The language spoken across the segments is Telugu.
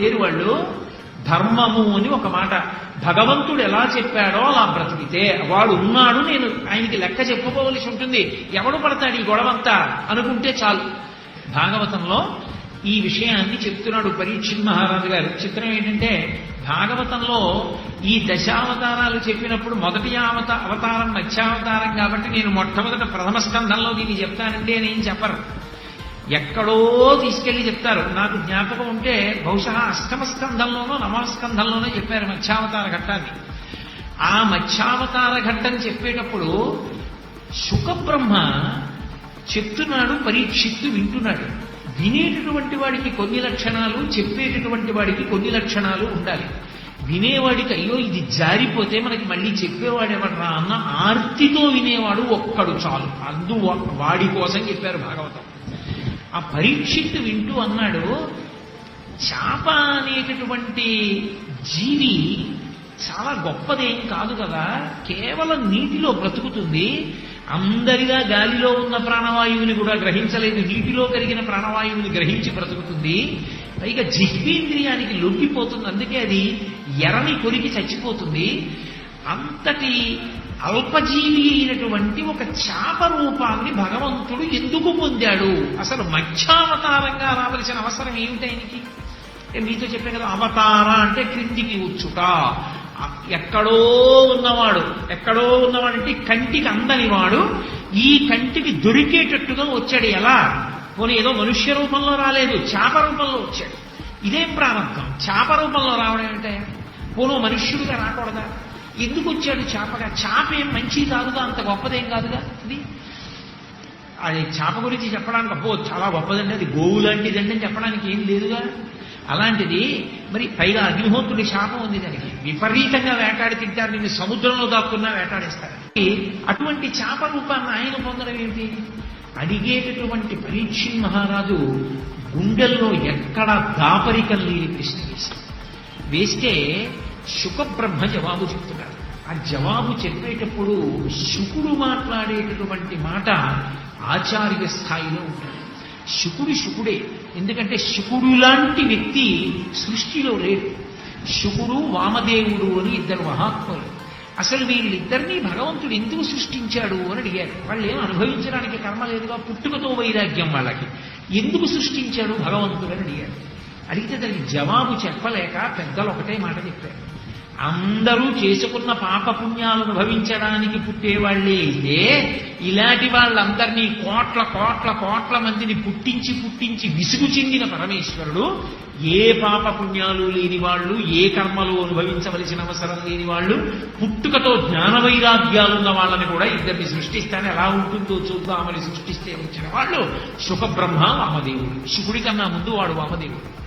పేరు వాళ్ళు ధర్మము అని ఒక మాట. భగవంతుడు ఎలా చెప్పాడో అలా బ్రతికితే వాడు ఉన్నాడు నేను ఆయనకి లెక్క చెప్పుకోవలసి ఉంటుంది. ఎవడు పడతాడు ఈ గొడవంతా? అనుకుంటే చాలు. భాగవతంలో ఈ విషయాన్ని చెప్తున్నాడు పరీక్షిత్ మహారాజు గారు. చిత్రం ఏంటంటే భాగవతంలో ఈ దశావతారాలు చెప్పినప్పుడు మొదటి అవత అవతారం మత్స్యావతారం కాబట్టి నేను మొట్టమొదట ప్రథమ స్కంధంలో దీన్ని చెప్తానంటే నేను చెప్పరు. ఎక్కడో తీసుకెళ్ళి చెప్తారు. నాకు జ్ఞాపకం ఉంటే బహుశా అష్టమ స్కంధంలోనో నవమస్కంధంలోనో చెప్పారు మత్స్యావతార ఘట్టాన్ని. ఆ మత్స్యావతార ఘట్టం చెప్పేటప్పుడు సుఖబ్రహ్మ చెప్తున్నాడు పరీక్షిత్తు వింటున్నాడు. వినేటటువంటి వాడికి కొన్ని లక్షణాలు చెప్పేటటువంటి వాడికి కొన్ని లక్షణాలు ఉండాలి. వినేవాడికి అయ్యో ఇది జారిపోతే మనకి మళ్ళీ చెప్పేవాడు రా అన్న ఆర్తితో వినేవాడు ఒక్కడు చాలు. అందు వాడి కోసం చెప్పారు భాగవతం. ఆ పరీక్షిత్తు వింటూ అన్నాడు చాప అనేటటువంటి జీవి చాలా గొప్పదేం కాదు కదా కేవలం నీటిలో బ్రతుకుతుంది అందరిగా గాలిలో ఉన్న ప్రాణవాయువుని కూడా గ్రహించలేదు నీటిలో కలిగిన ప్రాణవాయువుని గ్రహించి బ్రతుకుతుంది పైగా జిహ్వీంద్రియానికి లొంగిపోతుంది అందుకే అది ఎరని కొరికి చచ్చిపోతుంది అంతటి అల్పజీవి అయినటువంటి ఒక చాప రూపాన్ని భగవంతుడు ఎందుకు పొందాడు? అసలు మధ్యావతారంగా రావలసిన అవసరం ఏమిటైనకి మీతో చెప్పే కదా అవతార అంటే క్రిందికి ఉచ్చుట ఎక్కడో ఉన్నవాడు ఎక్కడో ఉన్నవాడంటే కంటికి అందని వాడు ఈ కంటికి దొరికేటట్టుగా వచ్చాడు. ఎలా? పోనీ ఏదో మనుష్య రూపంలో రాలేదు చేప రూపంలో వచ్చాడు. ఇదేం ప్రారంభం? చేప రూపంలో రావడం అంటే పోను మనుష్యుడిగా రాకూడదా? ఎందుకు వచ్చాడు చేపగా? చేప ఏం మంచి కాదుగా? అంత గొప్పదేం కాదుగా? అది అది చేప గురించి చెప్పడానికి అబ్బో చాలా గొప్పదండి. అది గోవు లాంటిదండి అని చెప్పడానికి ఏం లేదుగా? అలాంటిది మరి పైగా అగ్నిహోత్రుడి శాపం ఉంది దానికి. విపరీతంగా వేటాడి తింటారు. నిన్ను సముద్రంలో దాక్కున్నా వేటాడేస్తారు. అటువంటి చేప రూపాన్ని ఆయన పొందడం ఏమిటి అడిగేటటువంటి పరీక్షిన్ మహారాజు గుండెల్లో ఎక్కడ దాపరికం లేని ప్రశ్న వేస్తే శుకబ్రహ్మ జవాబు చెప్తున్నారు. ఆ జవాబు చెప్పేటప్పుడు శుకుడు మాట్లాడేటటువంటి మాట ఆచార్య స్థాయిలో ఉంటుంది. శుకుడు శుకుడే. ఎందుకంటే శుకుడు లాంటి వ్యక్తి సృష్టిలో లేడు. శుకుడు వామదేవుడు అని ఇద్దరు మహాత్ములు. అసలు వీళ్ళిద్దరినీ భగవంతుడు ఎందుకు సృష్టించాడు అని అడిగారు. వాళ్ళు ఏం అనుభవించడానికి కర్మ లేదుగా పుట్టుకతో వైరాగ్యం వాళ్ళకి. ఎందుకు సృష్టించాడు భగవంతుడు అని అడిగారు. అడిగితే దానికి జవాబు చెప్పలేక పెద్దలు ఒకటే మాట చెప్పారు. అందరూ చేసుకున్న పాపపుణ్యాలను భవించడానికి పుట్టేవాళ్ళే అయితే ఇలాంటి వాళ్ళందరినీ కోట్ల కోట్ల కోట్ల మందిని పుట్టించి పుట్టించి విసుగు చెందిన పరమేశ్వరుడు ఏ పాపపుణ్యాలు లేని వాళ్ళు ఏ కర్మలు అనుభవించవలసిన అవసరం లేని వాళ్ళు పుట్టుకతో జ్ఞాన వైరాగ్యాలున్న వాళ్ళని కూడా ఇద్దరిని సృష్టిస్తానే ఎలా ఉంటుందో చూద్దామని సృష్టిస్తే వచ్చిన వాళ్ళు సుఖబ్రహ్మ వామదేవుడు. శుకుడి కన్నా ముందు వాడు వామదేవుడు.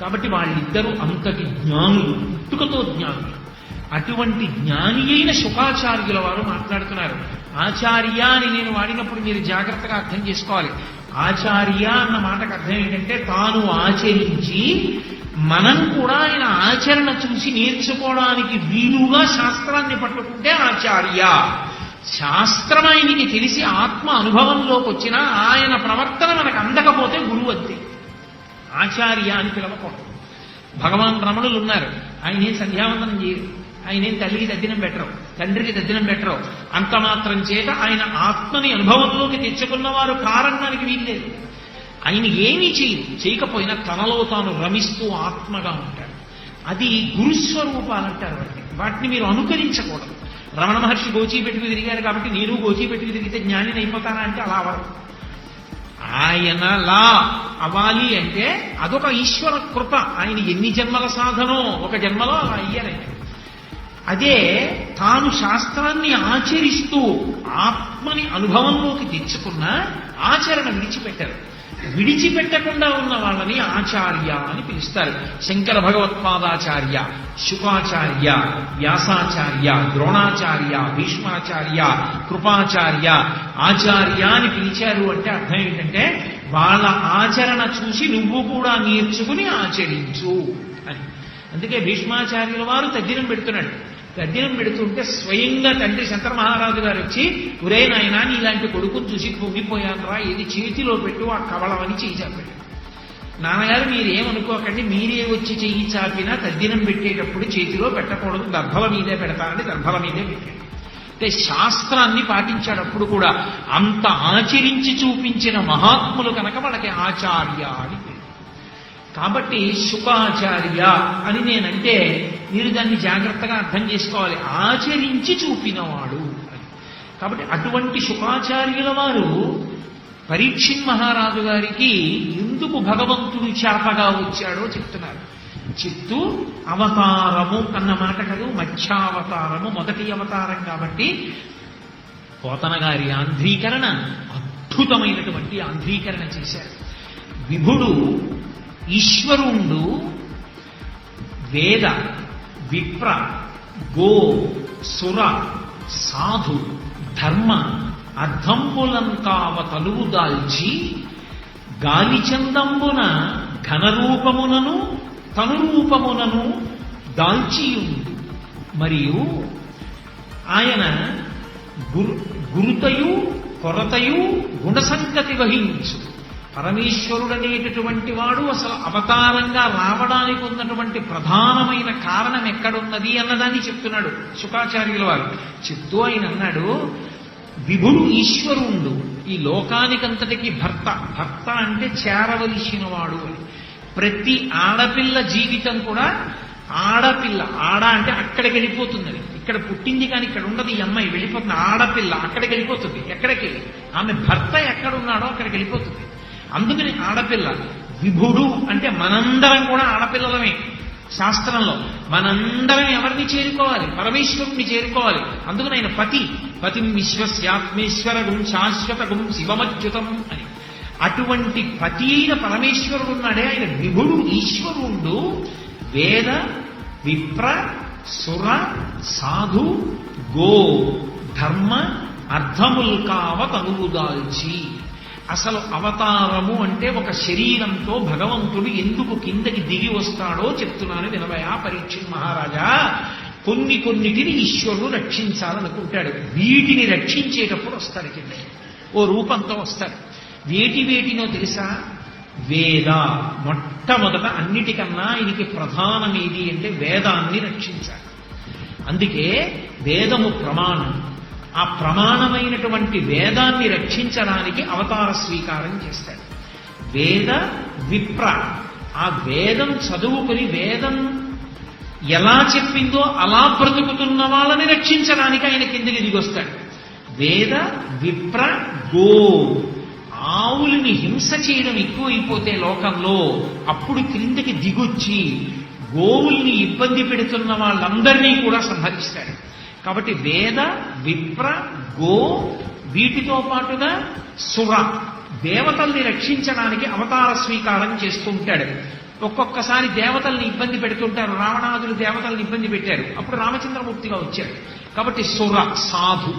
కాబట్టి వాళ్ళిద్దరూ అంతటి జ్ఞానులు పుట్టుకతో జ్ఞానులు. అటువంటి జ్ఞాని అయిన శుకాచార్యుల వారు మాట్లాడుతున్నారు. ఆచార్య అని నేను వాడినప్పుడు మీరు జాగ్రత్తగా అర్థం చేసుకోవాలి. ఆచార్య అన్న మాటకు అర్థం ఏంటంటే తాను ఆచరించి మనం కూడా ఆయన ఆచరణ చూసి నేర్చుకోవడానికి వీలుగా శాస్త్రాన్ని పట్టుకుంటే ఆచార్య. శాస్త్రం ఆయనకి తెలిసి ఆత్మ అనుభవంలోకి వచ్చినా ఆయన ప్రవర్తన మనకు అందకపోతే గురువు అంతే. ఆచార్య అని పిలవకూడదు. భగవాన్ రమణులు ఉన్నారు. ఆయన ఏం సంధ్యావందనం చేయరు. ఆయన ఏం తల్లికి దద్దినం పెట్టరు. తండ్రికి దద్దినం పెట్టరు. అంత మాత్రం చేత ఆయన ఆత్మని అనుభవంలోకి తెచ్చుకున్నవారు కారణానికి వీల్లేదు. ఆయన ఏమీ చేయదు చేయకపోయినా తనలో తాను రమిస్తూ ఆత్మగా ఉంటాడు. అది గురుస్వరూపాలంటారు వాటిని. వాటిని మీరు అనుకరించకూడదు. రమణ మహర్షి గోచీ పెట్టుకు తిరిగారు కాబట్టి నేను గోచీ పెట్టుకు తిరిగితే జ్ఞానిని అయిపోతానా అంటే అలా అవరు ఆయనలా అవ్వాలి అంటే అదొక ఈశ్వర కృప. ఆయన ఎన్ని జన్మల సాధనో ఒక జన్మలో అలా అయ్యారని అదే తాను శాస్త్రాన్ని ఆచరిస్తూ ఆత్మని అనుభవంలోకి తెచ్చుకున్న ఆచరణ విడిచిపెట్టారు. విడిచిపెట్టకుండా ఉన్న వాళ్ళని ఆచార్య అని పిలుస్తారు. శంకర భగవత్పాదాచార్య శుకాచార్య వ్యాసాచార్య ద్రోణాచార్య భీష్మాచార్య కృపాచార్య ఆచార్య అని పిలిచారు అంటే అర్థం ఏంటంటే వాళ్ళ ఆచరణ చూసి నువ్వు కూడా నేర్చుకుని ఆచరించు అని. అందుకే భీష్మాచార్యుల వారు తగ్గినం పెడుతున్నాడు. గద్దినం పెడుతుంటే స్వయంగా తండ్రి శంకర మహారాజు గారు వచ్చి ఒరే నాయనా నీలాంటి కొడుకుని చూసి పొంగిపోయాను రా ఇది చేతిలో పెట్టు ఆ కవళమని చాపాడు. నాన్నగారు మీరేమనుకోకండి మీరే వచ్చి చెయ్యి చాపినా తద్దినం పెట్టేటప్పుడు చేతిలో పెట్టకూడదు దర్భల మీదే పెడతానని దర్భల మీదే పెట్టాడు. అంటే శాస్త్రాన్ని పాటించేటప్పుడు కూడా అంత ఆచరించి చూపించిన మహాత్ములు కనుక వాళ్ళకి ఆచార్య అని కాబట్టి శుకాచార్య అని నేనంటే మీరు దాన్ని జాగ్రత్తగా అర్థం చేసుకోవాలి. ఆచరించి చూపినవాడు కాబట్టి అటువంటి శుకాచార్యుల వారు పరీక్షిన్ మహారాజు గారికి ఎందుకు భగవంతుడు చేపగా వచ్చాడో చెప్తున్నారు. చిత్తు అవతారము అన్న మాట కదూ మత్స్యావతారము మొదటి అవతారం కాబట్టి పోతన గారి ఆంధ్రీకరణ అద్భుతమైనటువంటి ఆంధ్రీకరణ చేశారు. విభుడు ఈశ్వరుండు వేద విప్ర గో సుర సాధు ధర్మ అర్థంబులంకావ తలువు దాల్చి గాలిచందంబున ఘనరూపమునను తనురూపమునను దాల్చియుండు. మరియు ఆయన గురు గురుతయు కొరతయు గుణసంగతి వహించు. పరమేశ్వరుడనేటటువంటి వాడు అసలు అవతారంగా రావడానికి ఉన్నటువంటి ప్రధానమైన కారణం ఎక్కడున్నది అన్నదాన్ని చెప్తున్నాడు శుకాచార్యుల వారు. చెప్తూ ఆయన అన్నాడు విభుడు ఈశ్వరుడు ఈ లోకానికంతటికి భర్త భర్త అంటే చేరవలసిన వాడు అని. ప్రతి ఆడపిల్ల జీవితం కూడా ఆడపిల్ల ఆడ అంటే అక్కడికి వెళ్ళిపోతుంది ఇక్కడ పుట్టింది కానీ ఇక్కడ ఉండదు ఈ అమ్మాయి వెళ్ళిపోతుంది. ఆడపిల్ల అక్కడికి వెళ్ళిపోతుంది ఎక్కడికి ఆమె భర్త ఎక్కడున్నాడో అక్కడికి వెళ్ళిపోతుంది. అందుకని ఆడపిల్ల. విభుడు అంటే మనందరం కూడా ఆడపిల్లలమే. శాస్త్రంలో మనందరం ఎవరిని చేరుకోవాలి? పరమేశ్వరుణ్ణి చేరుకోవాలి. అందుకని ఆయన పతి పతిం విశ్వస్యాత్మేశ్వరుడు శాశ్వతగుం శివమచ్యుతం అని. అటువంటి పతి అయిన పరమేశ్వరుడు ఉన్నాడే. ఆయన విభుడు ఈశ్వరుడు. వేద విప్ర సుర సాధు గో ధర్మ అర్థముల్ కావ తనువుదాల్చి. అసలు అవతారము అంటే ఒక శరీరంతో భగవంతుడు ఎందుకు కిందకి దిగి వస్తాడో చెప్తున్నాను వినవయా పరీక్ష మహారాజా. కొన్ని కొన్నిటిని ఈశ్వరుడు రక్షించాలనుకుంటాడు. వీటిని రక్షించేటప్పుడు వస్తాడు కింద. ఓ రూపంతో వస్తాడు. వేటి వేటినో తెలుసా? వేద. మొట్టమొదట అన్నిటికన్నా ఆయనకి ప్రధానమేది అంటే వేదాన్ని రక్షించాలి. అందుకే వేదము ప్రమాణం. ఆ ప్రమాణమైనటువంటి వేదాన్ని రక్షించడానికి అవతార స్వీకారం చేస్తాడు. వేద విప్ర. ఆ వేదం చదువుకుని వేదం ఎలా చెప్పిందో అలా బ్రతుకుతున్న వాళ్ళని రక్షించడానికి ఆయన కిందికి దిగొస్తాడు. వేద విప్ర గో. ఆవుల్ని హింస చేయడం ఎక్కువైపోతే లోకంలో అప్పుడు క్రిందకి దిగొచ్చి గోవుల్ని ఇబ్బంది పెడుతున్న వాళ్ళందరినీ కూడా సంహరిస్తాడు. కాబట్టి వేద విప్ర గో వీటితో పాటుగా సుర దేవతల్ని రక్షించడానికి అవతార స్వీకారం చేస్తుంటాడు. ఒక్కొక్కసారి దేవతల్ని ఇబ్బంది పెడుతుంటారు. రావణాదులు దేవతల్ని ఇబ్బంది పెట్టారు. అప్పుడు రామచంద్రమూర్తిగా వచ్చారు కాబట్టి సుర సాధు.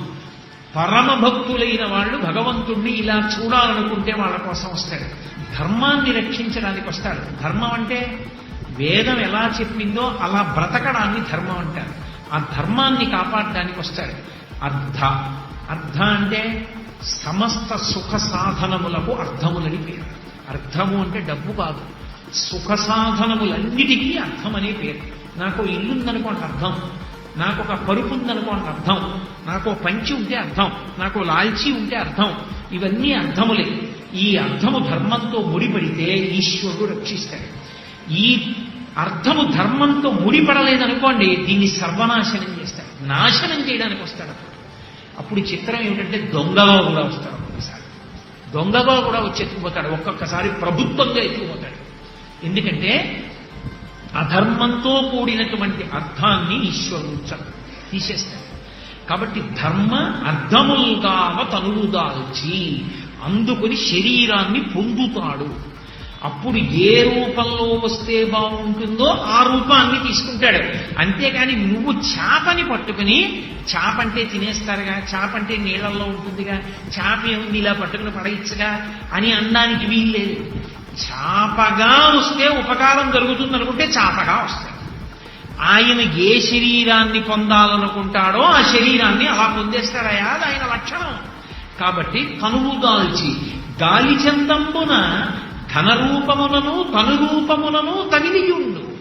పరమ భక్తులైన వాళ్ళు భగవంతుణ్ణి ఇలా చూడాలనుకుంటే వాళ్ళ కోసం వస్తాడు. ధర్మాన్ని రక్షించడానికి వస్తాడు. ధర్మం అంటే వేదం ఎలా చెప్పిందో అలా బ్రతకడాన్ని ధర్మం అంటారు. ఆ ధర్మాన్ని కాపాడడానికి వస్తాడు. అర్థ అర్థ అంటే సమస్త సుఖ సాధనములకు అర్థములని పేరు. అర్థము అంటే డబ్బు కాదు. సుఖ సాధనములన్నిటికీ అర్థం అనే పేరు. నాకు ఇల్లుందనుకోండి అర్థం. నాకు ఒక పరుపు ఉందనుకోండి అర్థం. నాకు పంచి ఉంటే అర్థం. నాకు లాల్చి లాల్చీ ఉంటే అర్థం. ఇవన్నీ అర్థములే. ఈ అర్థము ధర్మంతో ముడిపడితే ఈశ్వరుడు రక్షిస్తాడు. ఈ అర్థము ధర్మంతో ముడిపడలేదనుకోండి దీన్ని సర్వనాశనం చేస్తాడు నాశనం చేయడానికి వస్తాడు అప్పుడు చిత్రం ఏమిటంటే దొంగగా కూడా వస్తాడు ఒక్కసారి. దొంగగా కూడా వచ్చి ఒక్కొక్కసారి ప్రభుత్వంగా ఎత్తుకుపోతాడు. ఎందుకంటే అధర్మంతో కూడినటువంటి అర్థాన్ని ఈశ్వరుడు తీసేస్తాడు. కాబట్టి ధర్మ అర్థములుగా తనువుదాల్చి అందుకుని శరీరాన్ని పొందుతాడు. అప్పుడు ఏ రూపంలో వస్తే బాగుంటుందో ఆ రూపాన్ని తీసుకుంటాడు. అంతేకాని నువ్వు చేపని పట్టుకుని చేపంటే అంటే తినేస్తారుగా చేపంటే అంటే నీళ్ళల్లో ఉంటుందిగా చేప ఏముంది ఇలా పట్టుకుని పడేయచ్చుగా అని అనడానికి వీల్లేదు. చాపగా వస్తే ఉపకారం జరుగుతుంది అనుకుంటే చాపగా వస్తాయి ఆయన ఏ శరీరాన్ని పొందాలనుకుంటాడో ఆ శరీరాన్ని అలా పొందేస్తారయా అది ఆయన లక్షణం. కాబట్టి కనువు దాల్చి గాలి చందంబున ఘనరూపములను తనురూపములను తగిలియుండు.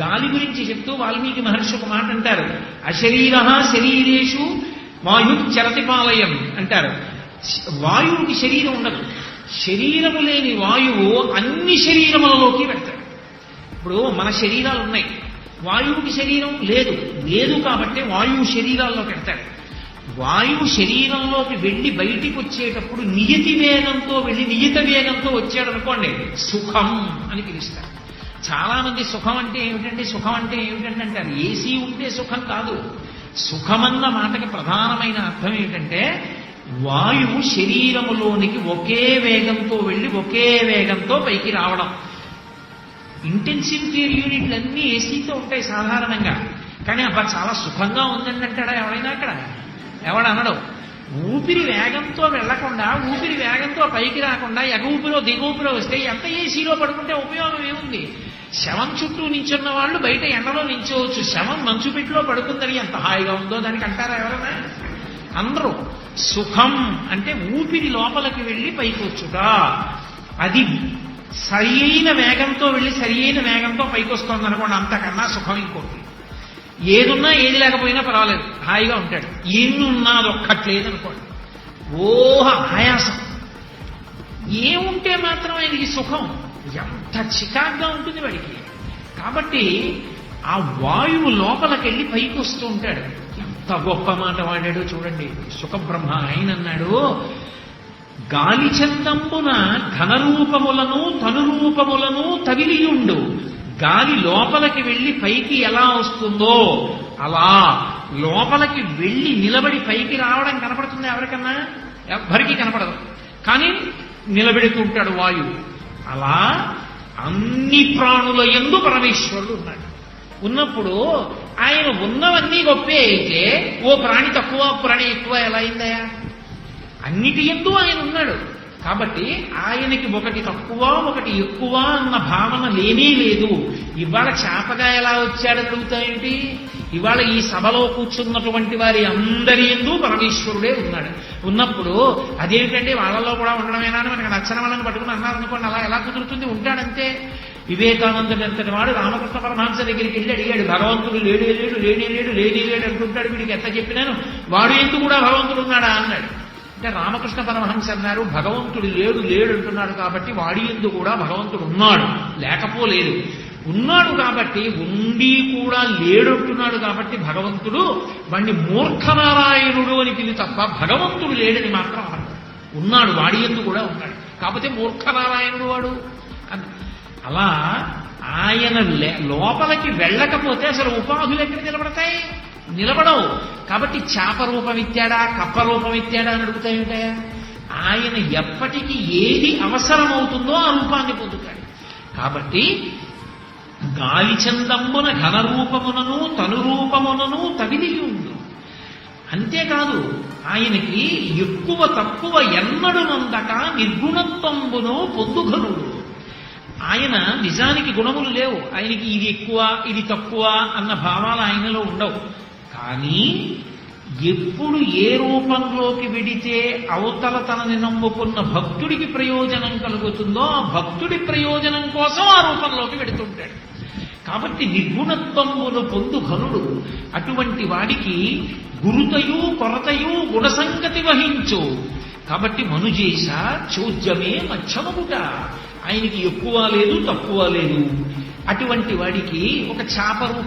గాలి గురించి చెప్తూ వాల్మీకి మహర్షి ఒక మాట అంటారు. అశరీర శరీరేషు వాయు చరతిపాలయం అంటారు. వాయువుకి శరీరం ఉండదు. శరీరము లేని వాయువు అన్ని శరీరములలోకి వెళ్తాడు ఇప్పుడు మన శరీరాలు ఉన్నాయి. వాయువుకి శరీరం లేదు. లేదు కాబట్టి వాయువు శరీరాల్లోకి వెళ్తాడు వాయువు శరీరంలోకి వెళ్ళి బయటికి వచ్చేటప్పుడు నియతి వేగంతో వెళ్ళి నియత వేగంతో వచ్చాడు అనుకోండి సుఖం అని పిలుస్తారు. చాలామంది సుఖం అంటే ఏమిటంటే సుఖం అంటే ఏమిటంటే అంటారు? ఏసీ ఉంటే సుఖం కాదు. సుఖమన్న మాటకి ప్రధానమైన అర్థం ఏమిటంటే వాయువు శరీరములోనికి ఒకే వేగంతో వెళ్ళి ఒకే వేగంతో పైకి రావడం. ఇంటెన్సివ్ కేర్ యూనిట్లు అన్నీ ఏసీతో ఉంటాయి సాధారణంగా. కానీ అబ్బా చాలా సుఖంగా ఉందండి అంటాడా ఎవరైనా అక్కడ? ఎవడు ఊపిరి వేగంతో వెళ్ళకుండా ఊపిరి వేగంతో పైకి రాకుండా ఎగ ఊపిరో వస్తే ఎంత ఏసీలో పడుకుంటే ఉపయోగం ఏముంది? శవం చుట్టూ నించున్న వాళ్ళు బయట ఎండలో నించోవచ్చు. శవం మంచుపెట్టిలో పడుకుందని ఎంత హాయిగా ఉందో దానికి అంటారా ఎవరైనా అందరూ సుఖం అంటే ఊపిరి లోపలికి వెళ్ళి పైకి వచ్చుట అది సరి అయిన వేగంతో వెళ్ళి సరి అయిన వేగంతో పైకి వస్తుంది అనుకోండి అంతకన్నా సుఖం ఇంకోటి. ఏదున్నా ఏది లేకపోయినా పర్వాలేదు. హాయిగా ఉంటాడు. ఎన్ని ఉన్నా అనుకోండి ఓహ ఆయాసం. ఏముంటే మాత్రం ఆయనకి సుఖం. ఎంత చికాగ్గా ఉంటుంది వాడికి. కాబట్టి ఆ వాయువు లోపలికెళ్ళి పైకి వస్తూ ఉంటాడు. ఎంత గొప్ప మాట వాడాడో చూడండి. సుఖబ్రహ్మ ఆయన అన్నాడు గాలి చందంబున ఘనరూపములను తనురూపములను తగిలియుండు. గాలి లోపలికి వెళ్ళి పైకి ఎలా వస్తుందో అలా లోపలికి వెళ్ళి నిలబడి పైకి రావడం కనపడుతుంది ఎవరికన్నా? ఎవ్వరికీ కనపడదు. కానీ నిలబెడుతుంటాడు వాయువు. అలా అన్ని ప్రాణుల ఎందు పరమేశ్వరుడు ఉన్నాడు. ఉన్నప్పుడు ఆయన ఉన్నవన్నీ గొప్పే అయితే ఓ ప్రాణి తక్కువ ప్రాణి ఎక్కువ ఎలా అయిందయా అన్నిటి ఎందు ఆయన ఉన్నాడు. కాబట్టి ఆయనకి ఒకటి తక్కువ ఒకటి ఎక్కువ అన్న భావన లేనే లేదు. ఇవాళ చేపగా ఎలా వచ్చాడని అడుగుతాయేంటి ఇవాళ ఈ సభలో కూర్చున్నటువంటి వారి అందరి ఎందు పరమేశ్వరుడే ఉన్నాడు. ఉన్నప్పుడు అదేమిటంటే వాళ్ళలో కూడా ఉండడమేనా అని మనకు నచ్చని వాళ్ళని పట్టుకుని అన్నారనుకోండి అలా ఎలా కుదురుతుంది? ఉంటాడంతే. వివేకానందుడు అంతటి వాడు? రామకృష్ణ పరమహంస దగ్గరికి వెళ్ళి అడిగాడు భగవంతుడు లేడు లేడు లేనే లేడు లేనే లేడు అంటుంటాడు వీడికి ఎంత చెప్పినాను? వాడు ఎందుకు కూడా భగవంతుడు ఉన్నాడా? అన్నాడు. అంటే రామకృష్ణ పరమహంస అన్నారు భగవంతుడు లేడు లేడు అంటున్నాడు కాబట్టి వాడి ఎందు కూడా భగవంతుడు ఉన్నాడు. లేకపోలేదు. ఉన్నాడు కాబట్టి ఉండి కూడా లేడంటున్నాడు కాబట్టి భగవంతుడు వాణ్ణి మూర్ఖనారాయణుడు అని పిలి తప్ప భగవంతుడు లేడని మాత్రం ఉన్నాడు వాడి ఎందు కూడా ఉన్నాడు. కాకపోతే మూర్ఖనారాయణుడు వాడు. అన్న అలా ఆయన లోపలికి వెళ్ళకపోతే అసలు ఉపాధులు ఎక్కడ నిలబడతాయి? నిలబడవు. కాబట్టి చేప రూపమిత్యాడా కప్ప రూపమిత్యాడా అని అడుగుతాయి ఆయన ఎప్పటికీ ఏది అవసరమవుతుందో ఆ రూపాన్ని పొందుతాడు. కాబట్టి గాలి రూపమునను ఘనరూపమునను తనురూపమునను తగిలియుండు అంతేకాదు ఆయనకి ఎక్కువ తక్కువ ఎన్నడునందక నిర్గుణత్వంబును ఆయన నిజానికి గుణములు లేవు. ఆయనకి ఇది ఎక్కువ ఇది తక్కువ అన్న భావాలు ఆయనలో ఉండవు. కానీ ఎప్పుడు ఏ రూపంలోకి విడితే అవతల తనని నమ్ముకున్న భక్తుడికి ప్రయోజనం కలుగుతుందో ఆ భక్తుడి ప్రయోజనం కోసం ఆ రూపంలోకి వెడుతుంటాడు. కాబట్టి నిర్గుణత్వమును పొందు ఘనుడు. అటువంటి వాడికి గురుతయు కొరతయు గుణసంగతి వహించు. కాబట్టి మనుజేష చోద్యమే మధ్యమగుట. ఆయనకి ఎక్కువ లేదు తక్కువ లేదు. అటువంటి వాడికి ఒక చాప రూపం